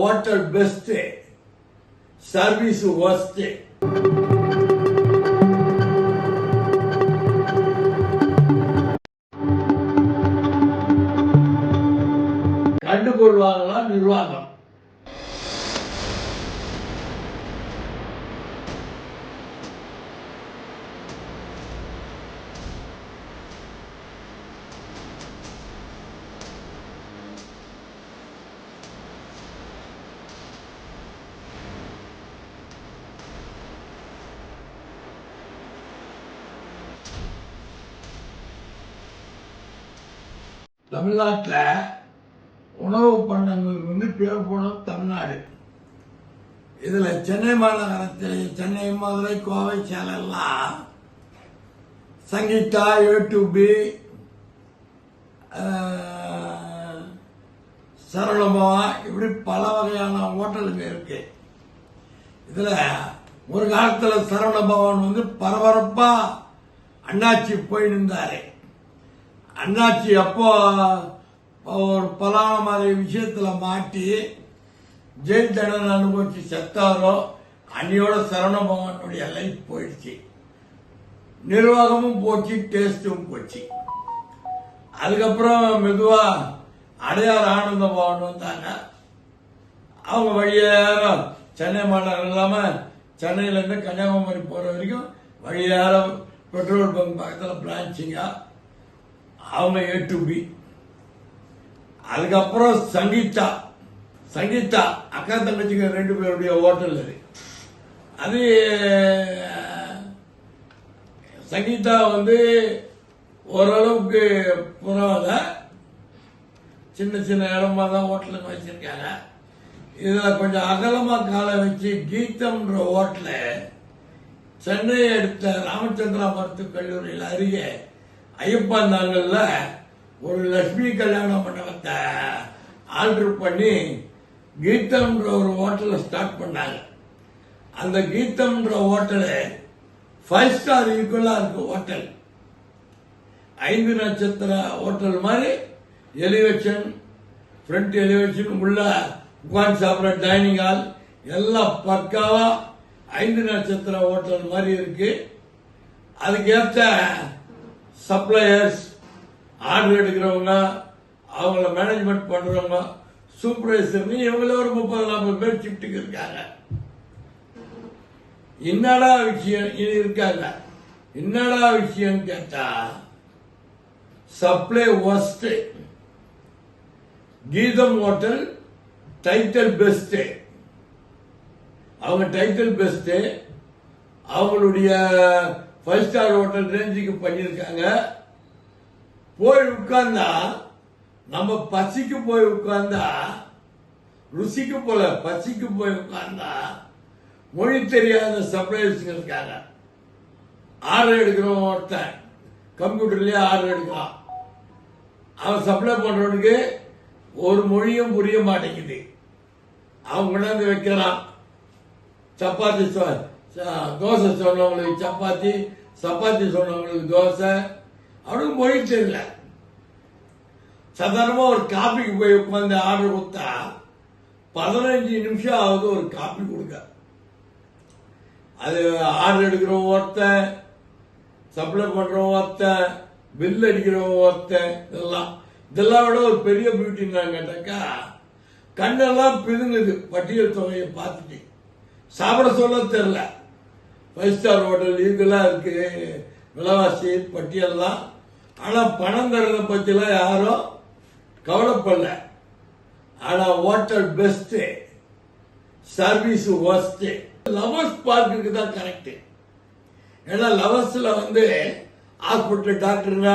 Hotel best service worst கண்டுகொள்வாங்களா நிர்வாகம்? தமிழ்நாட்டில் உணவு பண்டங்களுக்கு வந்து பேர் போனது தமிழ்நாடு. இதில் சென்னை மாநகரத்தில் சென்னை மதுரை கோவை சேலம்லாம் சங்கீதா யூடியூபி சரளமா இப்படி பல வகையான ஹோட்டலுங்க இருக்கு. இதுல ஒரு காலத்துல சரவணபவன் வந்து பரபரப்பா அண்ணாச்சி போயிருந்தாரு. அண்ணாச்சி அப்போ ஒரு பலான மாதிரி விஷயத்துல மாட்டி ஜெயில் தண்டனை அனுபவிச்சு செத்தாரோ அன்னியோட சரவணபவனுடைய லைஃப் போயிடுச்சு. நிர்வாகமும் போச்சு டேஸ்டும் போச்சு. அதுக்கப்புறம் மெதுவா அடையார் ஆனந்த பவன் வந்தாங்க. அவங்க வழியார சென்னை மாநகரம் இல்லாம சென்னையில இருந்து கன்னியாகுமரி போற வரைக்கும் வழியார பெட்ரோல் பங்க் பக்கத்துல பிரான்ச்சிங்க அவங்க ஏ டு பி அதுக்கப்புறம் சங்கீதா. சங்கீதா அக்கா தங்கச்சிங்க ரெண்டு பேருடைய ஹோட்டல் அது. அது சங்கீதா வந்து ஓரளவுக்கு பரவாயில்ல. சின்ன சின்ன இடமா தான் ஹோட்டலுக்கு வச்சிருக்காங்க. இதில் கொஞ்சம் அகலமாக காலை வச்சு கீதம்ன்ற ஹோட்டலை சென்னை அடுத்த ராமச்சந்திரா மருத்துவக் கல்லூரியில் அருகே ஐயப்பாந்தாங்கல்ல ஒரு லட்சுமி கல்யாண மண்டபத்தை ஆல்டர் பண்ணி கீதம்ன்ற ஒரு ஹோட்டலை ஸ்டார்ட் பண்ணாங்க. அந்த கீதம்ன்ற ஹோட்டலு ஃபைவ் ஸ்டார் ஈக்குவலாக இருக்கு ஹோட்டல். ஐந்து நட்சத்திர ஹோட்டல் மாதிரி எலிவேஷன் ஃப்ரண்ட் எலிவேஷன் உள்ள உட்காந்து சாப்பிட்ற டைனிங் ஹால் எல்லாம் பக்காவாக ஐந்து நட்சத்திர ஹோட்டல் மாதிரி இருக்கு. அதுக்கேற்ற சப்ளையர்ஸ் ஆர்டர் எடுக்கிறவங்க அவங்கள மேனேஜ்மெண்ட் பண்றவங்க சூப்பர்வைசர் இவங்கள ஒரு முப்பது நாற்பது பேர் ஷிஃப்ட்டுக்கு இருக்காங்க. என்னடா விஷயம் இது இருக்காங்க? என்னடா விஷயம் கேட்டா supply worst Geetham hotel title best அவங்க டைட்டில் பெஸ்ட் அவங்களுடைய ஃபைவ் ஸ்டார் ஹோட்டல் ரேஞ்சுக்கு பண்ணியிருக்காங்க. போய் உட்கார்ந்தா நம்ம பசிக்கு போய் உட்கார்ந்தா ருசிக்கு போல பசிக்கு போய் உட்கார்ந்தா மொழி தெரியாத சப்ளைஸ்ங்க இருக்காங்க. ஆர்டர் எடுக்கிறவன் ஒருத்தன் கம்ப்யூட்டர்லயே ஆர்டர் எடுக்கிறான். அவன் சப்ளை பண்றவனுக்கு ஒரு மொழியும் புரிய மாட்டேங்குது. அவன் கொண்டாந்து வைக்கிறான். சப்பாத்தி சொ- தோசை சொன்னவங்களுக்கு சப்பாத்தி சப்பாத்தி சொன்னவங்களுக்கு தோசை. அவனுக்கு மொழி தெரியல. சாதாரணமாக ஒரு காப்பிக்கு போய் உட்காந்து ஆர்டர் கொடுத்தா பதினஞ்சு நிமிஷம் ஆகுது ஒரு காப்பி கொடுக்க அது ஆர்டர் எடுக்கிறவன் ஒருத்தன் சப்ளை பண்றவன் ஒருத்தன் பில் அடிக்கிறவன் ஒருத்தன் இதெல்லாம். இதெல்லாம் விட ஒரு பெரிய பியூட்டி கேட்டாக்கா கண்ணெல்லாம் பிதுங்குது பட்டியல் தொகையை பார்த்துட்டு. சாப்பிட சொல்ல தெரில ஃபைவ் ஸ்டார் ஹோட்டல் இதெல்லாம் இருக்கு. விலைவாசி பட்டியல்லாம். ஆனால் பணம் தரதை பற்றிலாம் யாரும் கவலைப்படல. ஆனால் hotel best service worst lovers பார்க்குக்கு தான் கரெக்ட் ஏன்னா லவர்ஸில் வந்து ஹாஸ்பிட்டல் டாக்டருங்க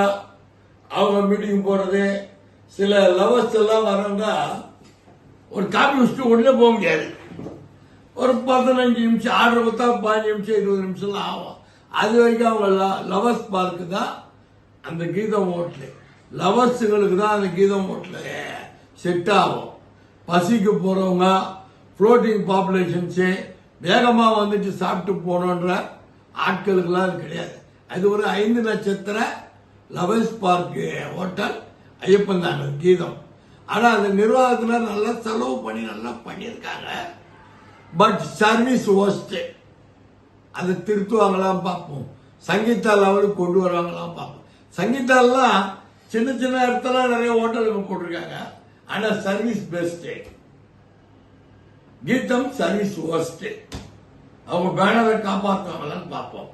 அவங்க மீட்டிங் போகிறது சில லவர்ஸ் எல்லாம் வரவங்க ஒரு காப்பி வச்சுட்டு உடனே போக முடியாது. ஒரு பதினஞ்சு நிமிஷம் ஆர்டர் கொடுத்தா பதினஞ்சு நிமிஷம் இருபது நிமிஷம்லாம் ஆகும். அது வரைக்கும் அவங்க லவர்ஸ் பார்க்கு தான் அந்த கீதம் ஓட்டல. லவர்ஸுங்களுக்கு தான் அந்த கீதம் ஓட்டல. செட் ஆகும். பசிக்கு போகிறவங்க ஃப்ளோட்டிங் பாப்புலேஷன்ஸு வேகமாக வந்துட்டு சாப்பிட்டு போகணுன்ற ஆட்களுக்கெல்லாம் அது கிடையாது. அது ஒரு ஐந்து நட்சத்திர லவர்ஸ் பார்க் ஹோட்டல் ஐயப்பன் கீதம். ஆனால் அந்த நிர்வாகத்தில் நல்லா செலவு பண்ணி நல்லா பண்ணியிருக்காங்க. பட் சர்வீஸ் ஒஸ்ட் அதை திருத்துவாங்களாம் பார்ப்போம். சங்கீதா லெவலுக்கு கொண்டு வருவாங்களாம் பார்ப்போம். சங்கீதாலாம் சின்ன சின்ன இடத்துல நிறைய ஹோட்டலுக்கு போட்டிருக்காங்க. ஆனால் service best Geetham service worst அவங்க பேனரை காப்பாற்றுவாங்களான்னு பார்ப்போம்.